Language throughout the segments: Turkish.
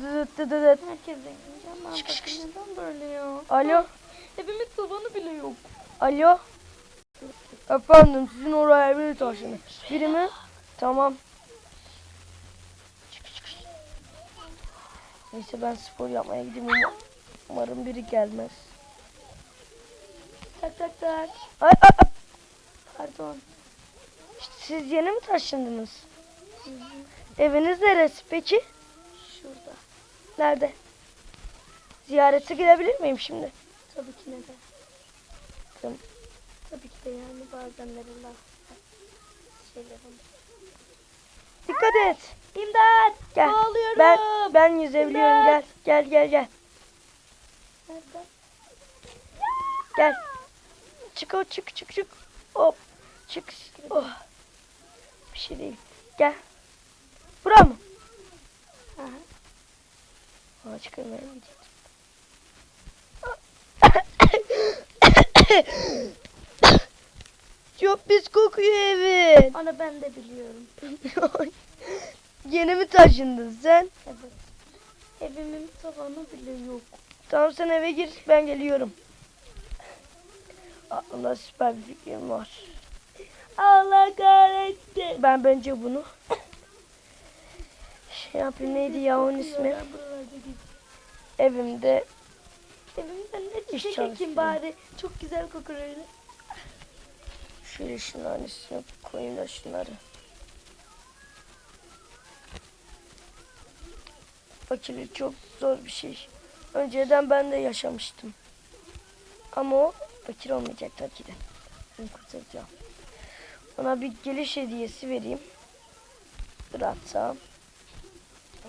Zıt dıt dıt. Herkes zengin. Bakın neden böyle ya? Alo. Evimin tavanı bile yok. Alo. Efendim sizin oraya biri taşını. Biri mi? Tamam. Neyse ben spor yapmaya gideyim ama umarım biri gelmez. Tak tak tak. Ay, ay, ay. Pardon. Siz yeni mi taşındınız? Eviniz neresi peki? Nerede? Ziyarete gidebilir miyim şimdi? Tabii ki neden? Tamam. Tabii ki de yani bazen verirler. Şeyler olur. Dikkat et. İmdat! Gel. Boğuluyorum. Ben ben yüzebiliyorum. Gel. İmdat! Gel gel gel. Nerede? Gel. Çık o çık çık çık. Hop. Çık. Oh. Bir şey değil. Gel. Bura mı? Aha. Aa çıkarmaya gidecektim. Çok pis kokuyor evin. Onu ben de biliyorum. Yeni mi taşındın sen? Evet. Evimin tavanı bile yok. Tamam sen eve gir ben geliyorum. Aklımda süper bir fikrim var. Allah kahretsin. Ben bence bunu şey yapayım neydi ya onun ismi? Evimde Evimden ne İş çiçek çalışıyorum. bari. Çok güzel kokur öyle. şöyle şunların üstüne koyayım da şunları. Fakirlik çok zor bir şey. Önceden ben de yaşamıştım. Ama o fakir olmayacak tabii ki de. Onu kurtaracağım. Ona bir geliş hediyesi vereyim. Bıraksam.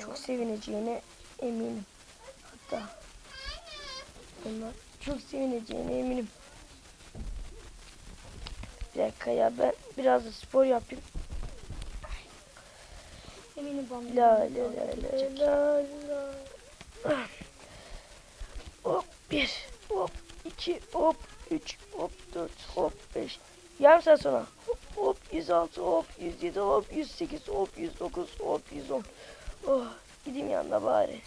Çok sevineceğine eminim. Hatta onlar çok sevineceğine eminim. Bir dakika ya ben biraz da spor yapayım. Eminim. La la la la la la. Hop bir, hop iki, hop üç, hop dört, hop beş. Yarım saat sonra hop hop 106, hop 107, hop 108, hop 109, hop 110. Oh gideyim yanına bari.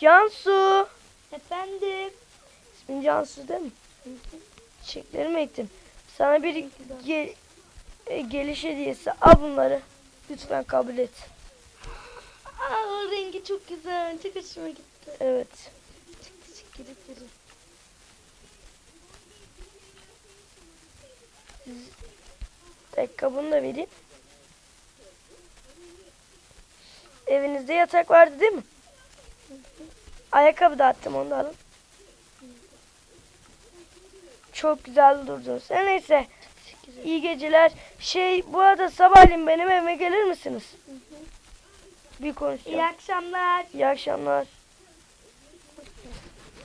Cansu. Efendim. İsmin Cansu değil mi? Çiçeklerimi ektim. Sana bir ge- e, geliş hediyesi. Al bunları. Lütfen kabul et. Aa, rengi çok güzel. Çok hoşuma gitti. Evet. Çok teşekkür ederim. Dakika bunu da vereyim. Evinizde yatak vardı değil mi? Ayakkabı da attım onu da alın. Çok güzel durdunuz. Her neyse. İyi geceler. Şey bu arada sabahleyin benim evime gelir misiniz? Bir konuşacağım. İyi akşamlar. İyi akşamlar.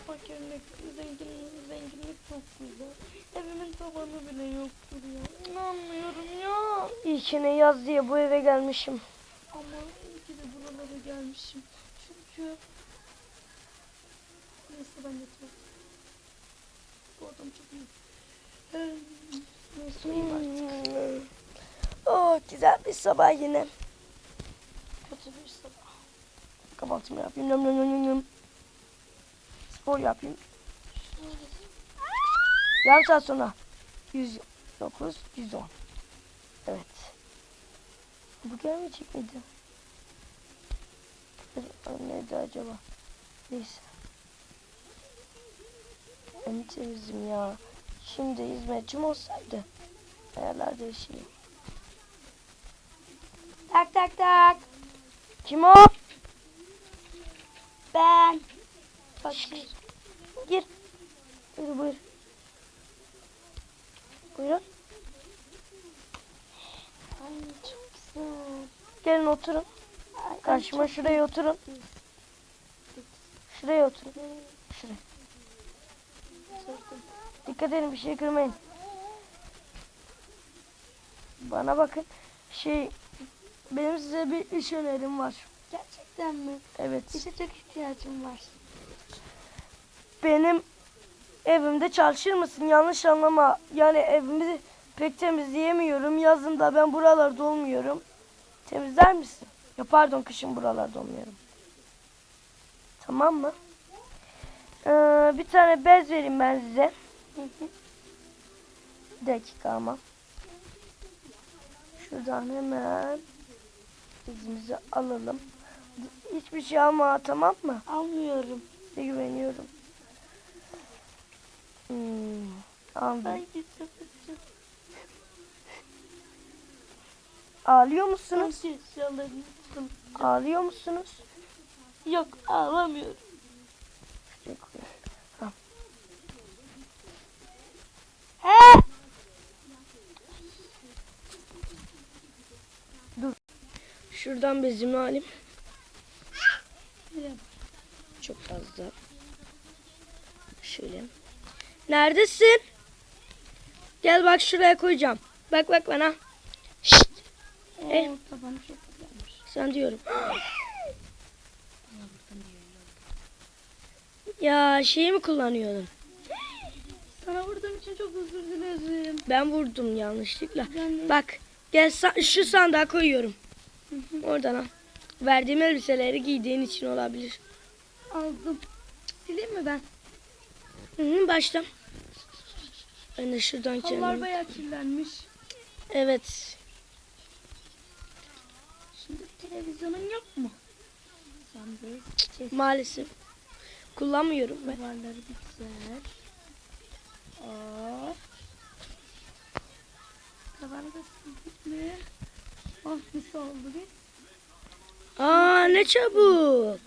Fakirlik, zenginlik, zenginlik güzel. Evimin tavanı bile yoktur ya. İnanmıyorum ya. İyi ki ne yaz diye bu eve gelmişim. Ama iyi ki de buralara gelmişim. Çünkü... Neyse ben yatıyorum. Bu adam çok iyi. Neyse uyuyayım artık. Oh güzel bir sabah yine. Kötü bir sabah. Kahvaltımı yapayım. Nöm nöm nöm nöm. Spor yapayım. Yarım saat sonra. 109, 110. Evet. Bu gelmeyecek miydi? Neydi acaba? Neyse. Ben temizim ya. Şimdi hizmetçim olsaydı. Ayarlar değişiyor. Tak tak tak. Kim o? Ben. Fakir. Gir. Buyur buyur. Buyurun. Ay çok güzel. Gelin oturun. Karşıma şuraya oturun. Şuraya oturun. Şuraya. Dikkat edin bir şey kırmayın. Bana bakın. Şey benim size bir iş önerim var. Gerçekten mi? Evet. İşe çok ihtiyacım var. Benim evimde çalışır mısın? Yanlış anlama. Yani evimi pek temizleyemiyorum. Yazın da ben buralarda olmuyorum. Temizler misin? Ya pardon kışın buralarda olmuyorum. Tamam mı? Ee, bir tane bez vereyim ben size. Bir dakika ama. Şuradan hemen bezimizi alalım. Hiçbir şey alma tamam mı? Almıyorum. Size güveniyorum. Hmm, aldım. Ben Ağlıyor musunuz? Ağlıyor musunuz? Yok ağlamıyorum. He! Şuradan bezimi alayım. Çok fazla. Şöyle. Neredesin? Gel bak şuraya koyacağım. Bak bak bana. Eh. tabanı çok güzelmiş. sen diyorum. Ya şeyi mi kullanıyordun? Sana vurduğum için çok özür dilerim. Ben vurdum yanlışlıkla. Ben Bak gel sa- şu sandığa koyuyorum. Oradan al. Verdiğim elbiseleri giydiğin için olabilir. aldım. Sileyim mi ben? Hı hı, başla. Ben de şuradan Halılar kendimi... bayağı kirlenmiş. Evet. Televizyonun yok mu? Maalesef. Kullanmıyorum ben. duvarları güzel. Aa. Tabanı da sildik? Oh mis oldu bir. Aa ne çabuk.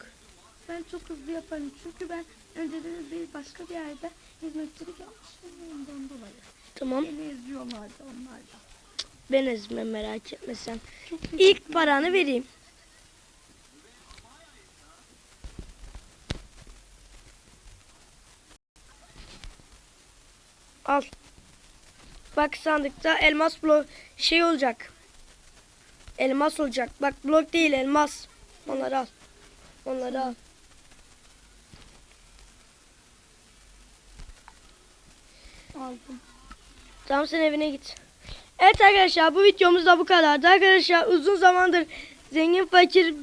Ben çok hızlı yaparım çünkü ben önceden bir başka bir yerde hizmetçilik yapmıştım ondan dolayı. Tamam. Beni eziyorlardı onlar da. Ben ezme merak etme sen. İlk paranı vereyim. Al. Bak sandıkta elmas blok şey olacak. Elmas olacak. Bak blok değil elmas. Onları al. Onları al. aldım. Tamam sen evine git. Evet arkadaşlar bu videomuz da bu kadardı. Arkadaşlar uzun zamandır zengin fakir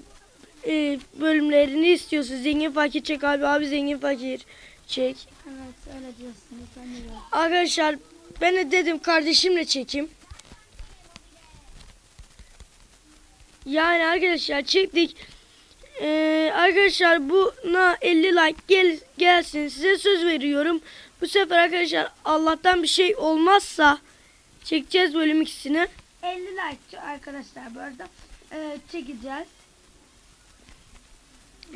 e, bölümlerini istiyorsunuz. Zengin fakir çek abi abi zengin fakir çek. Evet öyle diyorsunuz. Ben. Arkadaşlar ben de dedim kardeşimle çekeyim. Yani arkadaşlar çektik. Ee, arkadaşlar buna 50 like gel, gelsin size söz veriyorum. Bu sefer arkadaşlar Allah'tan bir şey olmazsa çekeceğiz bölüm ikisini. 50 like arkadaşlar bu arada e, çekeceğiz.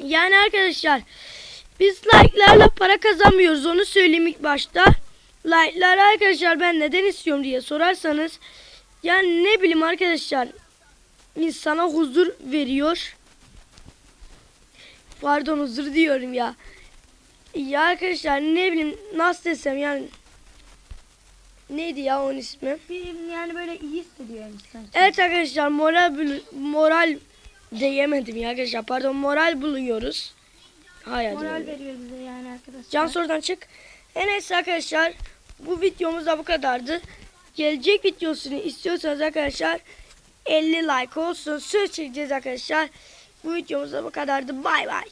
Yani arkadaşlar biz like'larla para kazanmıyoruz onu söyleyeyim ilk başta. Like'lar arkadaşlar ben neden istiyorum diye sorarsanız yani ne bileyim arkadaşlar insana huzur veriyor. Pardon huzur diyorum ya. Ya arkadaşlar ne bileyim nasıl desem yani neydi ya onun ismi? Bir yani böyle iyi hissediyor insan. Evet arkadaşlar moral moral diyemedim ya arkadaşlar pardon moral buluyoruz. Hayır. Moral veriyor bize yani arkadaşlar. Can sorudan çık. En neyse arkadaşlar bu videomuz da bu kadardı. Gelecek videosunu istiyorsanız arkadaşlar 50 like olsun. Söz çekeceğiz arkadaşlar. Bu videomuz da bu kadardı. Bay bay.